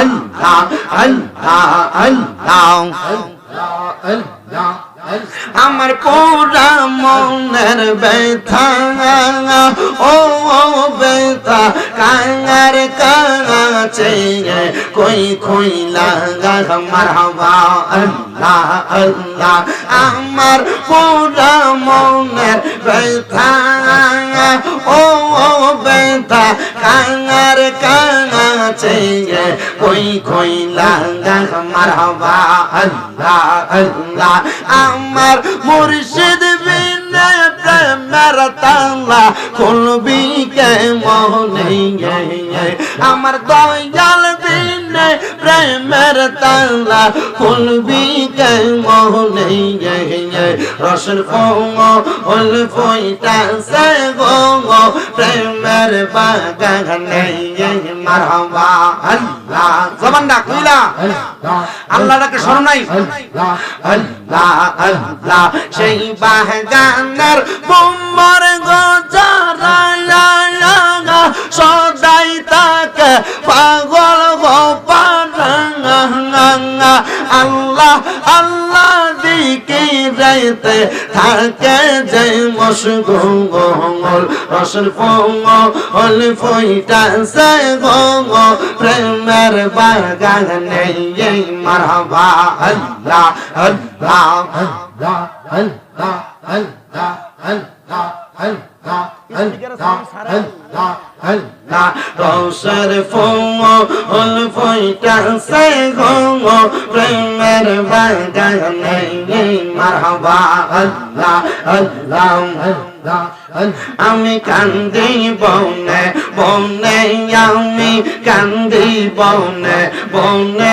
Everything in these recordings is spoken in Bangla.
আল্লাহ আল্লাহ আল্লাহ। আমার পোড়া মনের ব্যথা, ও ব্যথা, কাঙার কাছে কই কই লাগা? মারহাবা, আল্লাহ আল্লাহ। আমার পোড়া মনের ব্যথা ও ব্যথা কাঙার কাছে কই কই লাগা মারহাবা, আল্লাহ আল্লাহ। আমার মুর্শিদ বিনে প্রেমের তালা খুলবি কে মনে আমার দয়াল বিনে अपने प्रेम ताला फुल भी कई मोहने ये रोशन फोंगो फुल फोइटा से गोंगो प्रेम बागाने ये मरहवा अल्लाह जबान डाक কইলা আল্লাহ ডাকে শরণ নাই আল্লাহ আল্লাহ সেই বাগানের বুম্বর গজারা সদাই তাকে পাগ আল্লাহ আল্লাহ দিকে যাইতে থাকে যে মশগুল রসুল ফল ফইটা সে গঙ্গ প্রেমের বাগানে মারহাবা আল্লাহ আল্লাহ আল্লাহ আল্লাহ আল্লাহ আল্লাহ আল্লাহ আল্লাহ আল্লাহ না কৌশর ফোমো হল ফুইটা সে গো প্রেমের বাগানে মারহাবা আল্লাহ আল্লাহ আমি কান্দি বনে বনে আমি কান্দি বনে বনে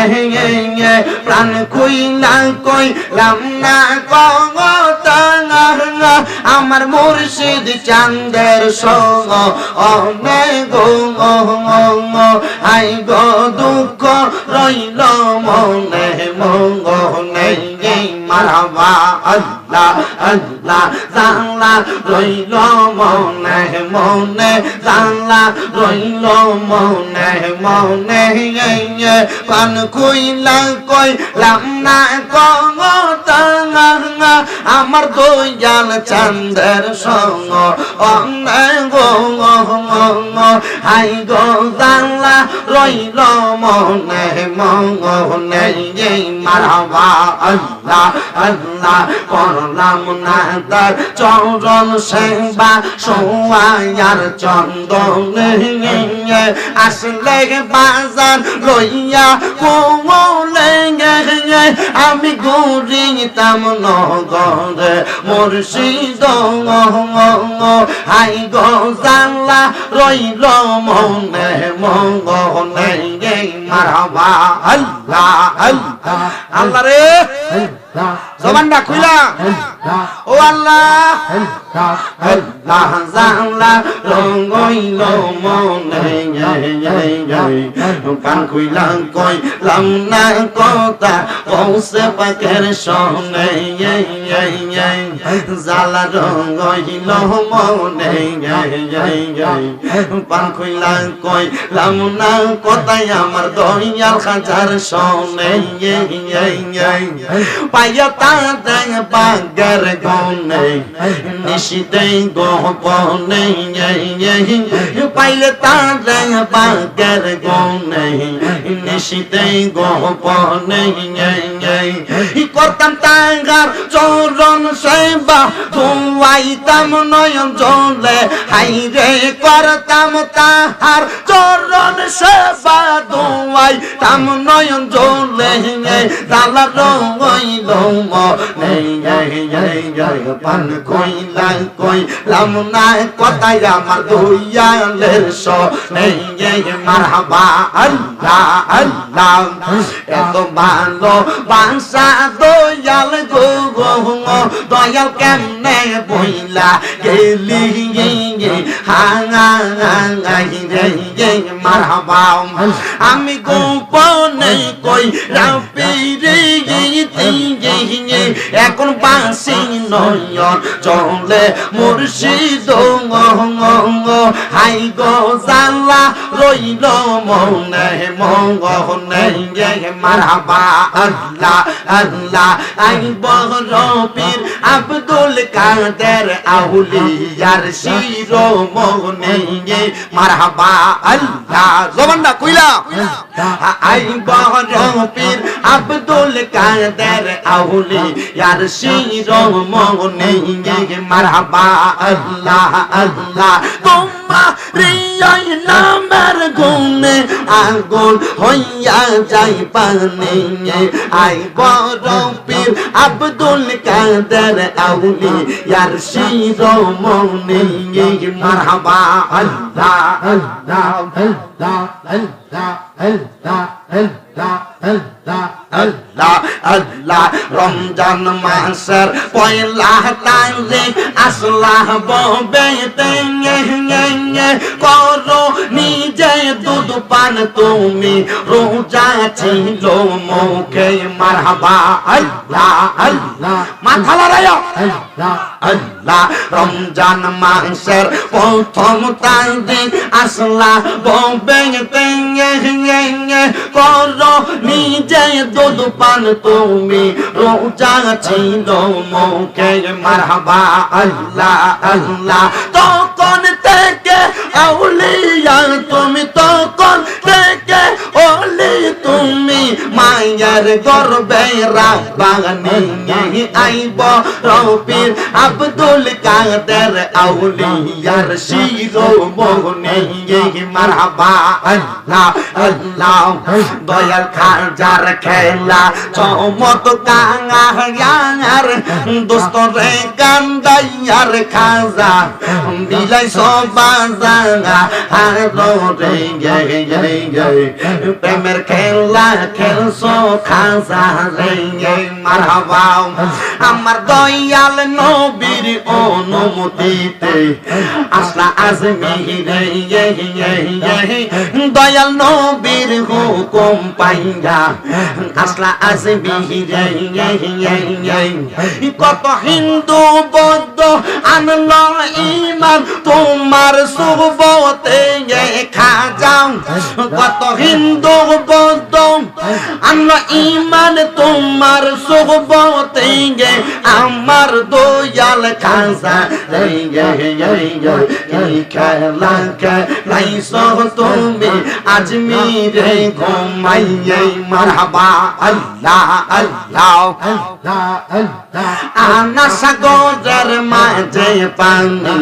প্রাণ খুইলা কই রামনা কঙ্গতাঙ্গা আমার মুর্শিদ চান্দের সঙ্গ, অনে গো আই গো দুঃখ রইল মনে মঙ্গ নেই মারাবা la la giang la rồi lo màu này màu nè giang la rồi lo màu này màu nè nhê nhê còn cuối là coi làm করলাম না তার চরণ সেবা সোয়ার চন্দন আসলে বাজার লইয়া কোলে আমি গরিতাম নগরে মুর্শিদ হাই গো জানলা রইল মনে মঙ্গনে মারবা, আল্লাহ আল্লাহ। আল্লাহ রে। জবানটা খুইলা ও আল্লাহ আল্লাহ জানলা রঙইল মনে কান খুইলা কই লাম না কথা পৌঁছে পাকের সনে জালা রঙইল মনে পান খুইলা কই লাম না কথাই আমার দয়াল খাজার সনে তাদের বাগের গনে নিশিতে গোপনে পাইলে তাদের বাগের গনে নিশিতে গোপনে করতাম তাঙ্গার চরণ সেবা ধুয়াইতাম নয়ন জলে। হাইরে করতাম তাহার চরণ সেবা ধুয়াইতাম নয়ন জলে। তালা রইল পান কইলা কইলাম না কথাই আমার দুইয়ালের সো নেই মারহাবা আল্লাহ আল্লাহ। এত ভালো বাসা দয়াল গো দয়াল কেমনে বইলা? গেলি রে আমি গোপনে কই রাপিরে তিঙ্গে এখন বাসি নয়ন চলে মুর্শিদ হাই গো জালা রইল মনে মঙ্গনে মারহাবা। আল্লাহ আল্লাহ আই বড় পীর আব্দুল কাদের আউলিয়ার শিরো মনে মারহাবা, আল্লাহ জবানটা কইলা। আই বড় পীর আব্দুল কাদের আউলিয়ার শিরো মনে মারহাবা, আল্লাহ আল্লাহ তোমার নামের গুণে আগুন হইয়া যাই পানি আই বড় পীর আব্দুল কাদের আউলি ইয়ার শির মনে মারহাবা, আল্লাহ আল্লাহ আল্লাহ আল্লাহ আল্লাহ। রমজান মাসের পয়লা তারিখ আসলাহ ববে করো নিজে দুধ পান তুমি রোজা ছিল মুখে। মারহাবা আল্লাহ আল্লাহ। মাথা লড়াইয়া আল্লাহ আল্লাহ রমজান মাসের প্রথম তারিখ আসলা ববে করো, নিজে দুধ পান তুমি, রোজা ছিল মুখে মারহাবা, আল্লাহ আল্লাহ। তখন থেকে আউলিয়া, তুমি তখন থেকে ওলি তুমি মায়ের গর্বে রাব্বানি আইব রবির আব্দুল কাদের আউলিয়ার শিরো মোহনে মারহাবা আল্লাহ আল্লাহ দয়াল খাজার খেলা চমত কাঙার দোস্ত রে কান্দাইয়ার খাজা বিলাই সবাজা আর রে গে গে গে প্রেমের খেলা খেলছো, খাজা আমার দয়াল নবীর অনুমতিতে আসলা আজমি রে গে গে গে দয়াল নবীর হুকুম পাইয়া আসলা কত হিন্দু বৌদ্ধ আনলো ইমান তোমার সুবতে খাজাও কত হিন্দু I don't. আল্লাহ ইমান তোমার সোহবতে গে আমার দয়াল খাজা তুমি। আজমি রে ঘুমাইয়ে, মারহাবা, আল্লাহ আল্লাহ আনা সাগরের মাঝে পানি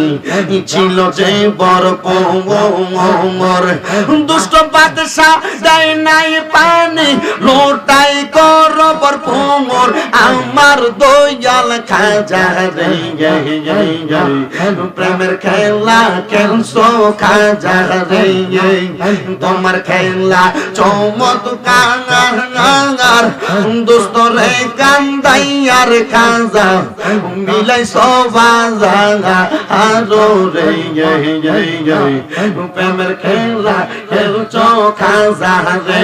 ছিল যে বড় কোমর দুষ্ট বাদশা দেয় নাই পানি লো লোটাই করবর পোমর আমার দয়াল খাজা রে প্রেমের খেলা খেলছো খাজা রে তোমার খেলা চমৎ কাঙার কাঙার দুষ্ট রে কান্দাইয়ার খাজা, মিলাই সবা জাগা। আরও রে প্রেমের খেলা খেলছো খাজা রে